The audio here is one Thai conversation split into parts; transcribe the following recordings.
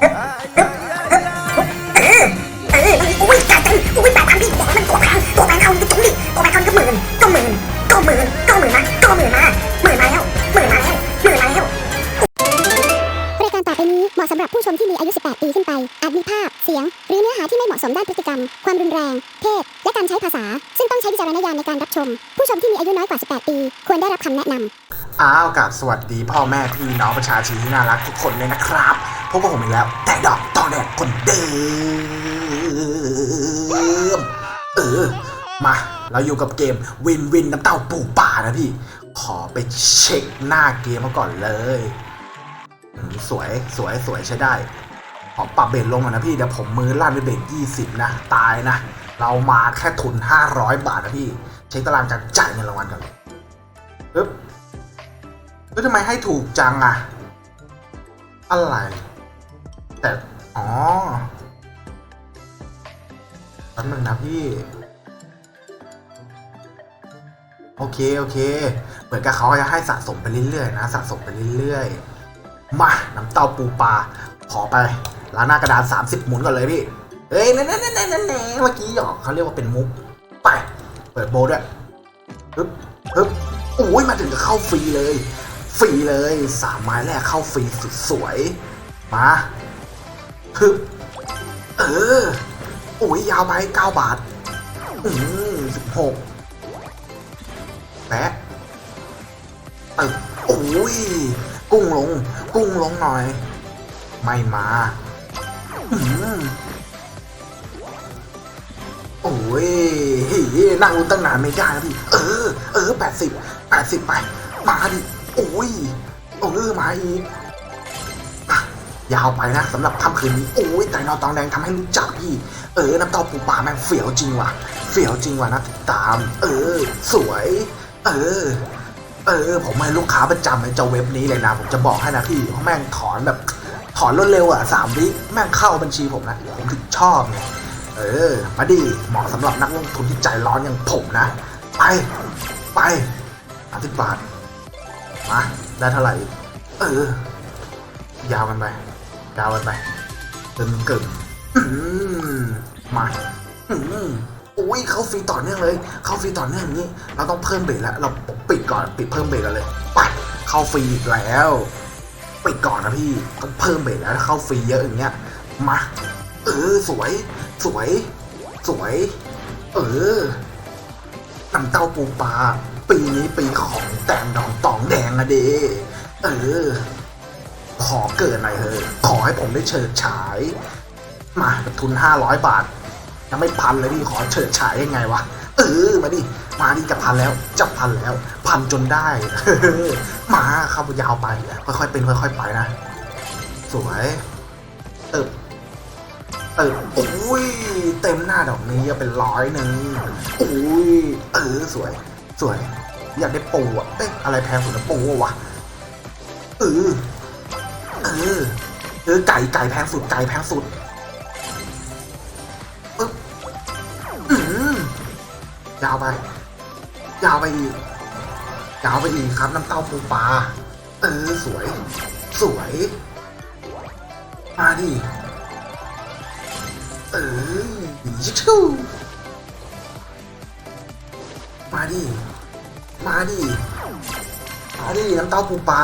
เออเอออุ้ยจ่ายเต็มอุ้ยแปดพันพี่บอกมันตัวแพงตัวแพงเขาจุ๊งดิตัวแพงเขาก็หมื่นก็หมื่นก็หมื่นก็หมื่นมาก็หมื่นมาหมื่นมาแล้วหมื่นมาแล้วหมื่นมาแล้วรายการต่อไปนี้เหมาะสำหรับผู้ชมที่มีอายุ 18 ปีขึ้นไป อาจมีภาพ เสียง หรือเนื้อหาที่ไม่เหมาะสมด้านพฤติกรรม ความรุนแรง เพศ และการใช้ภาษา ซึ่งต้องใช้วิจารณญาณในการรับชม ผู้ชมที่มีอายุน้อยกว่า 18 ปี ควรได้รับคำแนะนำ อ้าวกับสวัสดีพ่อแม่พี่น้องประชาชนที่น่ารักทุกคนเลยนะครับ พบกับผมอีกแล้ว แต่ดอกตอนแรกคนเดิม เออ มา เราอยู่กับเกมวินวินน้ำเต้าปูป่านะพี่ ขอไปเช็คหน้าเกมมาก่อนเลย สวยสวยสวยใช้ได้ ขอปรับเบรลงก่อนนะพี่ เดี๋ยวผมมือลั่นไปเบรยี่สิบนะ ตายนะ เรามาแค่ทุน500บาทนะพี่ เช็คตารางการจ่ายเงินรางวัลกันเลยปึ๊บเฮ้ยทำไมให้ถูกจังอะอะไร แต่ อ๋อแป๊บนึงนะพี่ โอเค โอเค เหมือนกับเขาจะให้สะสมไปเรื่อยๆนะ สะสมไปเรื่อยๆ มา น้ำเต้าปูปลา ขอไปล้างหน้ากระดาน30 หมุนก่อนเลยพี่ เอ้ยนั่นนั่นนั่นนั่นเมื่อกี้หยอกเขาเรียกว่าเป็นมุก ไป เปิดโบว์ด้วยฮึบฮึบโอ้ยมาถึงจะเข้าฟรีเลย ฟรีเลย สามไม้แรกเข้าฟรีสุดสวย มา ฮึบเออโอ้ยยาวไปเก้าบาท อืมสิบหกแปะตึกโอ้ย กุ้งลง กุ้งลงหน่อย ไม่มา อืมโอ้ยนั่งรุ้นตั้งนานไม่ได้พี่ เออ เออแปดสิบแปดสิบไป มาดิ โอ้ยโอ้ยมาอีกอ่ ยาวไปนะสำหรับค่ำคืนนี้โอ้ยแต่นอตองแดงทำให้รู้จักพี่ เออน้ำเต้าปูปลาแม่งเฟี้ยวจริงว่ะเฟี้ยวจริงว่ะนะติดตาม เออ สวย เออ เออ ผมให้ลูกค้าประจำในเจ้าเว็บนี้เลยนะผมจะบอกให้นะพี่เพราะแม่งถอนแบบถอนรวดเร็วอะสามวิแม่งเข้าบัญชีผมนะผมถึงชอบไงเออ มาดิเหมาะสำหรับนักลงทุนที่ใจร้อนอย่างผมนะ ไป ไปสามสิบบาทมาได้เท่าไหร่ เออ ยาวกันไป ยาวกันไปเกินเกินอืมาอุ้ยเข้าฟรีต่อเนื่องเลย เข้าฟรีต่อเนื่องอย่างนี้ เราต้องเพิ่มเบรกแล้ว เราปิดก่อนปิดเพิ่มเบรกกันเลยไปเข้าฟรีอีกแล้วปิดก่อนนะพี่ต้องเพิ่มเบรกแล้วเข้าฟรีเยอะอย่างเงี้ยมาเออสวย สวย สวย เออน้ำเต้าปูปลาปีนี้ปีของแตงดองตองแดงอะเดเออ ขอเกิดหน่อยเถอะขอให้ผมได้เฉิดฉาย มาทุนห้าร้อยบาท ยังไม่พันเลยพี่ขอเฉิดฉายยังไงวะเออมาดิมาดิจะพันแล้วจะพันแล้ว พันจนได้มาเข้ายาวไป ค่อยๆเป็นค่อยๆไปนะ สวยเติบเติบโอ้ยเต็มหน้าดอกนี้เป็นร้อยหนึ่งโอ้ยเออสวย สวย อยากได้ปูอะเอ๊ะอะไรแพงสุดนะปูอะวะเออ ออเออไก่ไก่แพงสุดไก่แพงสุดปึ๊บอืมยาวไป ยาวไปอีก ยาวไปอีกครับน้ำเต้าปูปลาเออสวย สวยมาดิเออชิวมาดิมาดิมาดิน้ำเต้าปูปลา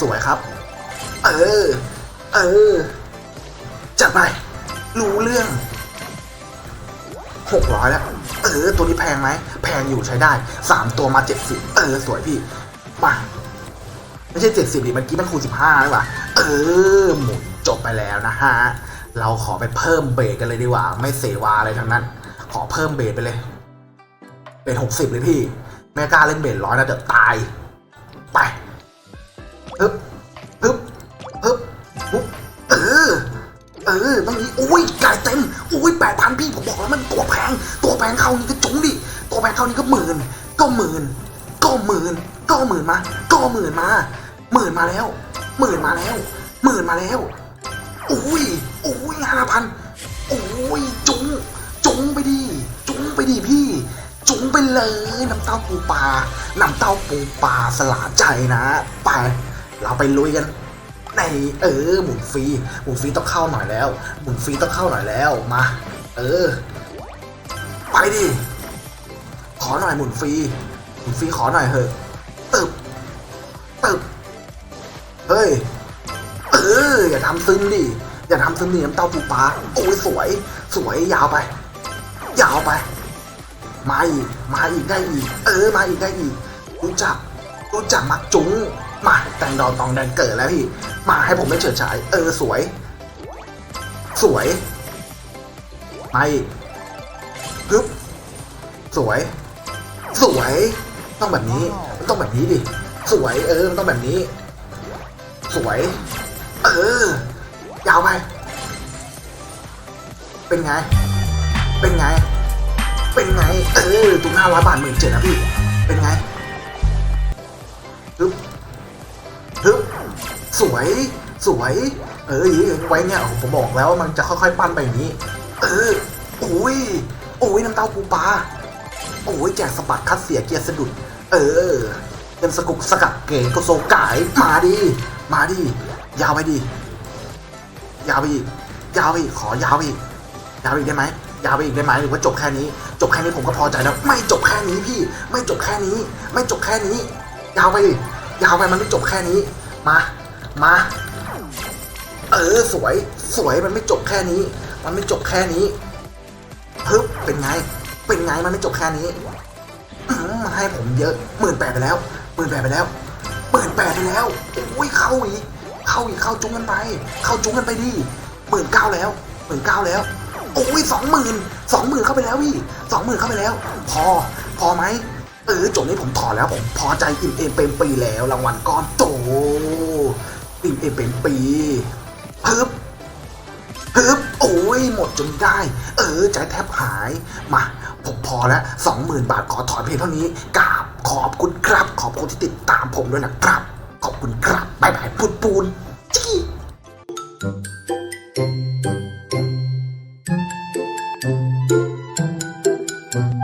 สวยครับ เออ เออ จัดไป รู้เรื่องหกร้อยแล้ว เออ ตัวนี้แพงไหม แพงอยู่ใช้ได้สามตัวมาเจ็ดสิบเออ สวยพี่ มาไม่ใช่เจ็ดสิบดิเมื่อกี้มันคูณสิบห้าหรือเปล่า เออ หมุนจบไปแล้วนะฮะ เราขอไปเพิ่มเบรกกันเลยดีกว่า ไม่เสวาอะไรทั้งนั้น ขอเพิ่มเบรกไปเลย เป็นหกสิบเลยพี่แม่กล้าเล่นเบรกร้อยนะเดี๋ยวตาย ต้องนี้อุ้ยไก่เต็มอุ้ยแปดพันพี่ผมบอกแล้วมันตัวแพงตัวแพงเข้านี่ก็จุ๋งดิตัวแพงเข้านี่ก็หมื่นก็หมื่นก็หมื่นก็หมื่นมา ก็หมื่นมาหมื่นมาแล้วหมื่นมาแล้วหมื่นมาแล้วอุ้ยอุ้ยห้าพันอุ้ยจุ๋งจุ๋งไปดิจุ๋งไปดิพี่ จุ๋งไปเลยน้ำเต้าปูปลาน้ำเต้าปูปลาสลาใจนะไปเราไปลุยกัน ในเออหมุนฟรีหมุนฟรีต้องเข้าหน่อยแล้ว หมุนฟรีต้องเข้าหน่อยแล้วมา เออ ไปดิขอหน่อยหมุนฟรีหมุนฟรีขอหน่อยเถอะตึบตึบเฮ้ยเอออย่าทำซึมดิอย่าทำซึมดิน้ำเต้าปูปลาโอ้ยสวย สวยยาวไป ยาวไป มาอีกมาอีกได้อีก เออ มาอีกได้อีกรู้จัก รู้จักมักจุ้งมาแต่งดอกตองแดงเกิดแล้วพี่ มาให้ผมไม่เฉิดฉาย เออสวย สวยมาอีกฮึบสวย สวย ต้องแบบนี้ ต้องแบบนี้ดิ สวย เออต้องแบบนี้ สวย เออ ยาวไป เป็นไง เป็นไง เป็นไง เออตุ้งห้าร้อยบาทหมื่นเจ็ดนะพี่ เป็นไง สวย สวย เอออย่างไว้เนี่ยผมบอกแล้วว่ามันจะค่อยๆปั้นไปอย่างนี้ เออโอ้ยโอ้ยน้ำเต้าปูปลาโอ้ยแจกสะบัดคัดเสียเกียร์สะดุด เออเป็นสกุกสกัดเก๋ก็โซกายมาดิมาดิยาวไปดิยาวไปอีกยาวไปอีกขอยาวไปอีกยาวไปอีกได้ไหมยาวไปอีกได้ไหมหรือว่าจบแค่นี้ จบแค่นี้ผมก็พอใจแล้ว ไม่จบแค่นี้พี่ ไม่จบแค่นี้ ไม่จบแค่นี้ ยาวไปอีกยาวไปมันไม่จบแค่นี้ มา มา เออสวยสวยมันไม่จบแค่นี้ มันไม่จบแค่นี้ฮึบเป็นไง เป็นไงมันไม่จบแค่นี้มาให้ผมเยอะหมื่นแปดไปแล้วหมื่นแปดไปแล้วหมื่นแปดไปแล้วโอ้ยเข้าอีกเข้าอีกเข้าจุ้งกันไป เข้าจุ้งกันไปดิหมื่นเก้าแล้วหมื่นเก้าแล้วโอ้ยสองหมื่นสองหมื่นเข้าไปแล้วพี่สองหมื่นเข้าไปแล้ว พอ พอไหมเออจบนี้ผมถอนแล้วผมพอใจอิ่มเอมเป็นปีแล้วรางวัลก้อนโต อิ่มเอเป็นปีฮึบฮึบโอ้ยหมดจนได้ เออใจแทบหาย มาผมพอแล้วสองหมื่นบาทขอถอนเพียงเท่านี้กราบขอบคุณครับ ขอบคุณที่ติดตามผมด้วยนะครับ ขอบคุณครับบายบายปูนปูน